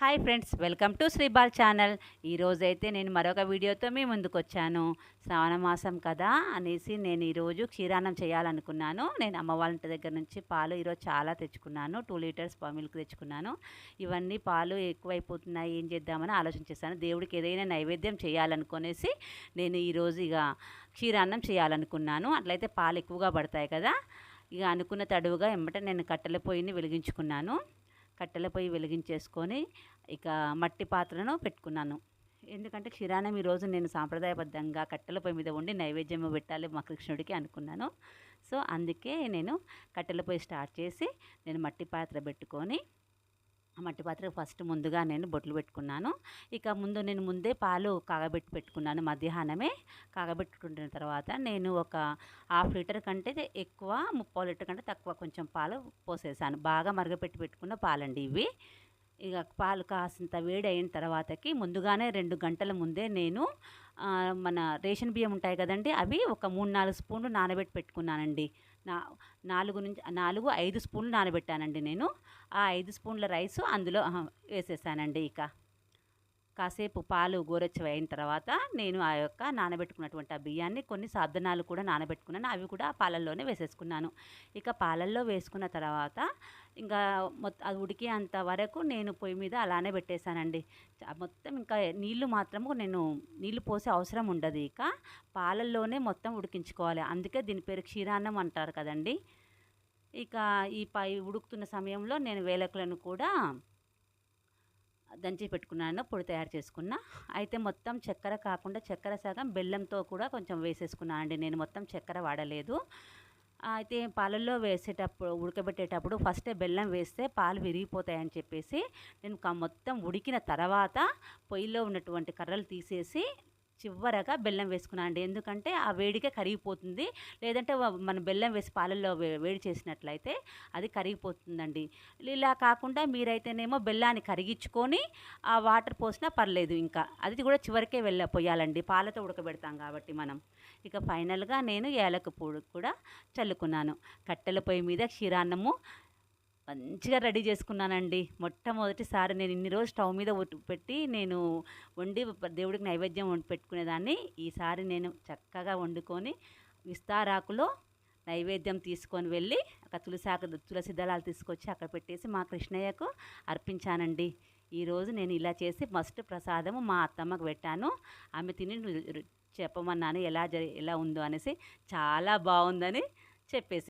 Hi friends welcome to Sribal channel. ఈరోజైతే నేను మరొక వీడియోతో మీ ముందుకు వచ్చాను శ్రావణ మాసం కదా అనేసి నేను ఈరోజు క్షీరాన్నం చేయాలనుకున్నాను. నేను అమ్మ వాళ్ళ ఇంటి దగ్గర నుంచి పాలు ఈరోజు చాలా తెచ్చుకున్నాను. టూ లీటర్స్ మిల్క్ తెచ్చుకున్నాను. ఇవన్నీ పాలు ఎక్కువైపోతున్నాయి ఏం చేద్దామని ఆలోచన చేశాను. దేవుడికి ఏదైనా నైవేద్యం చేయాలనుకునేసి నేను ఈరోజు ఇక క్షీరాన్నం చేయాలనుకున్నాను. అట్లయితే పాలు ఎక్కువగా పడతాయి కదా. ఇక అనుకున్న తడువుగా ఎమ్మట నేను కట్టెల పొయ్యిని వెలిగించుకున్నాను. కట్టెల పొయ్యి వెలిగించేసుకొని ఇక మట్టి పాత్రను పెట్టుకున్నాను. ఎందుకంటే క్షీరాన్నం ఈరోజు నేను సాంప్రదాయబద్ధంగా కట్టెల పొయ్యి మీద ఉండి నైవేద్యం పెట్టాలి మా కృష్ణుడికి అనుకున్నాను. సో అందుకే నేను కట్టెల పొయ్యి స్టార్ట్ చేసి నేను మట్టి పాత్ర పెట్టుకొని ఆ మట్టి పాత్ర ఫస్ట్ ముందుగా నేను బొట్లు పెట్టుకున్నాను. ఇక ముందు నేను ముందే పాలు కాగబెట్టి పెట్టుకున్నాను మధ్యాహ్నమే. కాగబెట్టుకుంటున్న తర్వాత నేను ఒక హాఫ్ లీటర్ కంటే ఎక్కువ ముప్పై లీటర్ కంటే తక్కువ కొంచెం పాలు పోసేసాను. బాగా మరగపెట్టి పెట్టుకున్న పాలండి ఇవి. ఇక పాలు కాసింత వేడి అయిన తర్వాతకి ముందుగానే రెండు గంటల ముందే నేను మన రేషన్ బియ్యం ఉంటాయి కదండి అవి ఒక మూడు నాలుగు స్పూన్లు నానబెట్టి పెట్టుకున్నానండి. నా నాలుగు నుంచి నాలుగు ఐదు స్పూన్లు నానబెట్టానండి నేను. ఆ ఐదు స్పూన్ల రైస్ అందులో వేసేసానండి ఇక. కాసేపు పాలు గోరెచ్చవి అయిన తర్వాత నేను ఆ యొక్క నానబెట్టుకున్నటువంటి ఆ బియ్యాన్ని కొన్ని సాధనాలు కూడా నానబెట్టుకున్నాను. అవి కూడా పాలల్లోనే వేసేసుకున్నాను. ఇక పాలల్లో వేసుకున్న తర్వాత ఇంకా మొత్తం అది ఉడికేంత వరకు నేను పొయ్యి మీద అలానే పెట్టేశానండి. మొత్తం ఇంకా నీళ్ళు మాత్రము నేను నీళ్ళు పోసే అవసరం ఉండదు ఇక. పాలల్లోనే మొత్తం ఉడికించుకోవాలి. అందుకే దీని పేరు క్షీరాన్నం అంటారు కదండి. ఇక ఈ పై ఉడుకుతున్న సమయంలో నేను వేలకులను కూడా దంచి పెట్టుకున్నాను పొడి తయారు చేసుకున్నా. అయితే మొత్తం చక్కెర కాకుండా చక్కెర సగం బెల్లంతో కూడా కొంచెం వేసేసుకున్నాను అండి. నేను మొత్తం చక్కెర వాడలేదు. అయితే పాలల్లో వేసేటప్పుడు ఉడకబెట్టేటప్పుడు ఫస్టే బెల్లం వేస్తే పాలు విరిగిపోతాయని చెప్పేసి నేను మొత్తం ఉడికిన తర్వాత పొయ్యిలో ఉన్నటువంటి కర్రలు తీసేసి చివరగా బెల్లం వేసుకున్నాను అండి. ఎందుకంటే ఆ వేడికే కరిగిపోతుంది. లేదంటే మన మనం బెల్లం వేసి పాలల్లో వేడి చేసినట్లయితే అది కరిగిపోతుందండి. ఇలా కాకుండా మీరైతేనేమో బెల్లాన్ని కరిగించుకొని ఆ వాటర్ పోసినా పర్లేదు ఇంకా. అది కూడా చివరికే వెళ్ళ పోయాలండి. పాలతో ఉడకబెడతాం కాబట్టి మనం. ఇక ఫైనల్గా నేను ఏలక పొడి కూడా చల్లుకున్నాను. కట్టెల పొయ్యి మీద క్షీరాన్నము మంచిగా రెడీ చేసుకున్నానండి. మొట్టమొదటిసారి నేను ఇన్ని రోజు స్టవ్ మీద పెట్టి నేను వండి దేవుడికి నైవేద్యం వండి పెట్టుకునేదాన్ని. ఈసారి నేను చక్కగా వండుకొని విస్తారాకులో నైవేద్యం తీసుకొని వెళ్ళి ఒక తులసాకు తులసి దళాలు తీసుకొచ్చి అక్కడ పెట్టేసి మా కృష్ణయ్యకు అర్పించానండి. ఈరోజు నేను ఇలా చేసి ఫస్ట్ ప్రసాదము మా అత్తమ్మకు పెట్టాను. ఆమె తిని చెప్పమన్నాను ఎలా జరి ఎలా ఉందో అనేసి చాలా బాగుందని చెప్పేసి